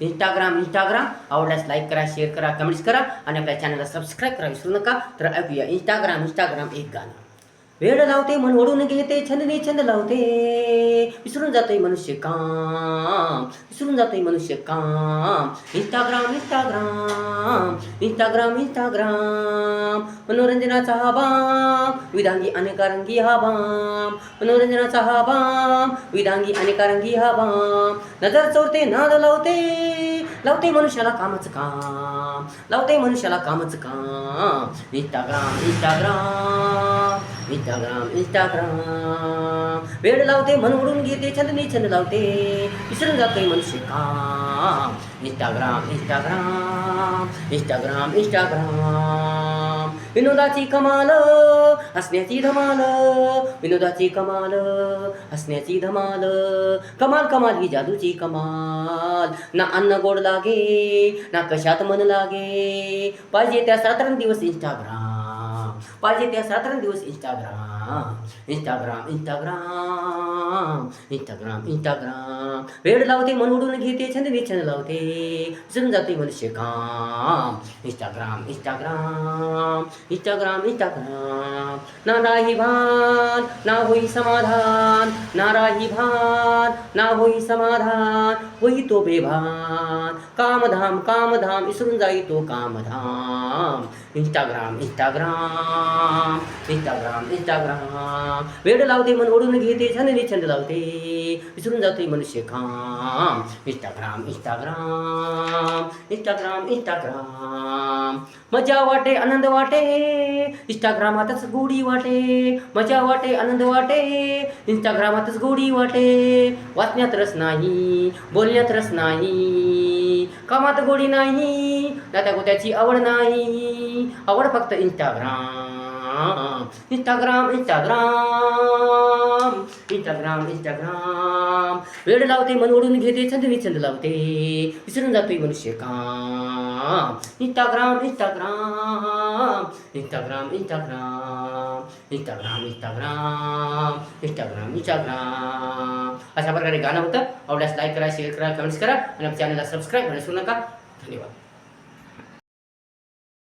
Instagram Instagram आवडल्यास like करा share करा कमेंट्स करा. आणि आपल्या चॅनलला सबस्क्राईब करा विसरू नका. तर ऐकूया इंस्टाग्राम इंस्टाग्राम एक गाणं. वेळ लावते मन ओढून घेते छंदने छंद लावते. विसरून जातोय मनुष्य काम विसरून जातोय मनुष्य काम. इंस्टाग्राम इंस्टाग्राम इंस्टाग्राम इंस्टाग्राम मनोरंजनाचा हा बाम विधांगी अनेकारंगी हा बाम मनोरंजनाचा हा बाम विधांगी अनेकारंगी हा बाम नजर चोरते नाद लावते. लावते मनुष्याला कामच काम. लावते मनुष्याला कामच काम. इंस्टाग्राम इंस्टाग्राम इंस्टाग्राम इंस्टाग्राम वेळ लावते मन उडून घेते छंदनी छंद लावते. विसरून जाते मनुष्य काम. इंस्टाग्राम इंस्टाग्राम इंस्टाग्राम इंस्टाग्राम विनोदाची कमाल हसण्याची धमाल. विनोदाची कमाल हसण्याची धमाल. कमाल कमाल ही जादूची कमाल. ना अन्न गोड लागे ना कशात मन लागे. पाहिजे त्या साधारण दिवस इंस्टाग्राम पाहिजे त्या साधारण दिवस Instagram Instagram Instagram Instagram Instagram वेळ लावते मन उडून घेते छंद छंद लावते. विसरून जाते मनुष्य काम. इंस्टाग्राम इंस्टाग्राम इंस्टाग्राम इंस्टाग्राम ना राही भान ना होई समाधान. ना राही भान ना होई समाधान. होई तो बेभान. कामधाम कामधाम विसरून जाई तो कामधाम. इंस्टाग्राम इंस्टाग्राम इंस्टाग्राम इंस्टाग्राम वेळ लावते मन ओढून घेते छान छंद लावते. विसरून जाते मनुष्य काम. इंस्टाग्राम इंस्टाग्राम इंस्टाग्राम इंस्टाग्राम मजा वाटे आनंद वाटे. इंस्टाग्रामातच गोडी वाटे. मजा वाटे आनंद वाटे. इंस्टाग्रामातच गोडी वाटे. वाचण्यात रस नाही बोलण्यात रस नाही. कामात गोडी नाही नात्या गोत्याची आवड नाही. आवड फक्त Instagram Instagram Instagram Instagram Instagram वेळ लावते मन ओढून घेते छंद छंद लावते. विसरून जातोय मनुष्य काम. Instagram Instagram Instagram Instagram Instagram Instagram Instagram Instagram अशा प्रकारे गाणं होतं. आवडल्यास लाईक करा शेअर करा कमेंट्स करा आणि आपल्या चॅनलला सबस्क्राईब करायला विसरू नका. धन्यवाद.